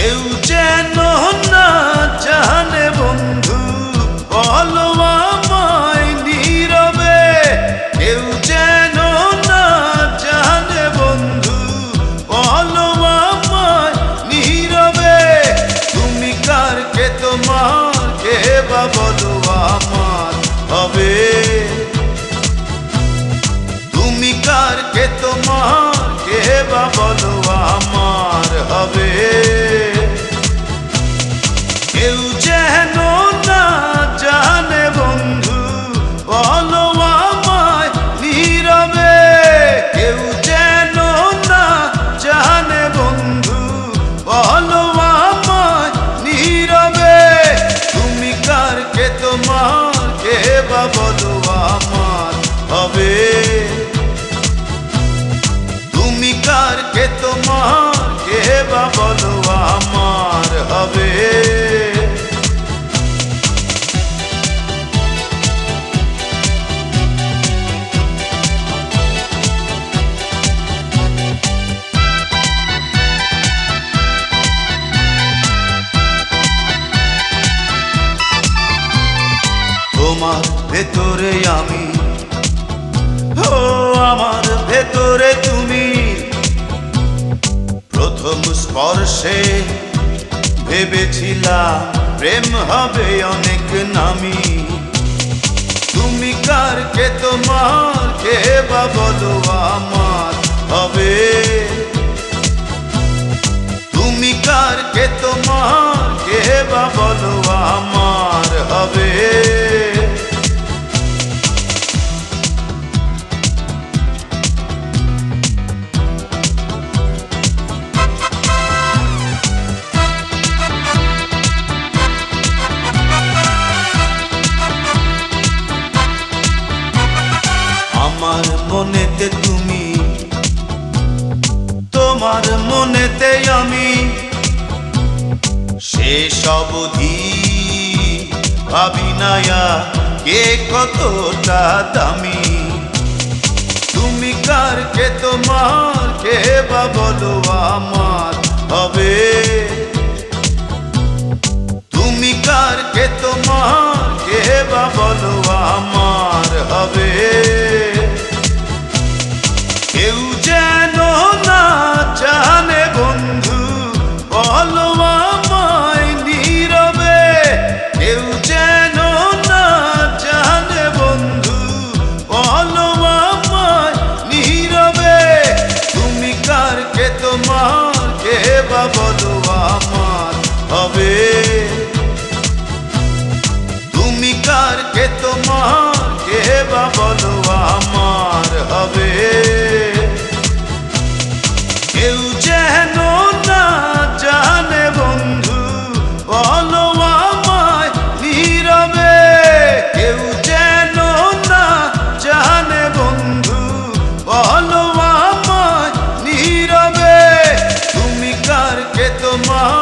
কেউ যেন না জানে বন্ধু, বলো আমায় নীরবে। কেউ যেন না জানে বন্ধু, বলো আমায় নীরবে। তুমি কার কে তোমার, কে বা বলো আমার হবে? তুমি কার কে তোমার, কে বা বলো আমার কেউ যেন না জানে বন্ধু, বলো আমায় নীরবে। কেউ যেন না জানে বন্ধু, বলো আমায় নীরবে। তুমি কার কে তোমার, কে বা বলো আমার হবে? তুমি কার কে তোমার, কে বা তোমার ভেতরে আমি। ও আমার ভেতরে তুমি। প্রথম স্পর্শে ভেবেছিলাম প্রেম হবে অনেক নামি। তুমি কার কে তোমার, কে বা বলো আমার হবে। তুমি কার কে তোমার আমার মনেতে তুমি। তোমার মনেতে আমি। শেষ অবধি ভাবি নায়া কে কতটা দামি। তুমি কার কে তোমার, কে বা বলো আমার, হবে তোমার কে বা বলো আমার হবে। তুমি কার কে তোমার কে বা বলো আমার হবে? Yılmaz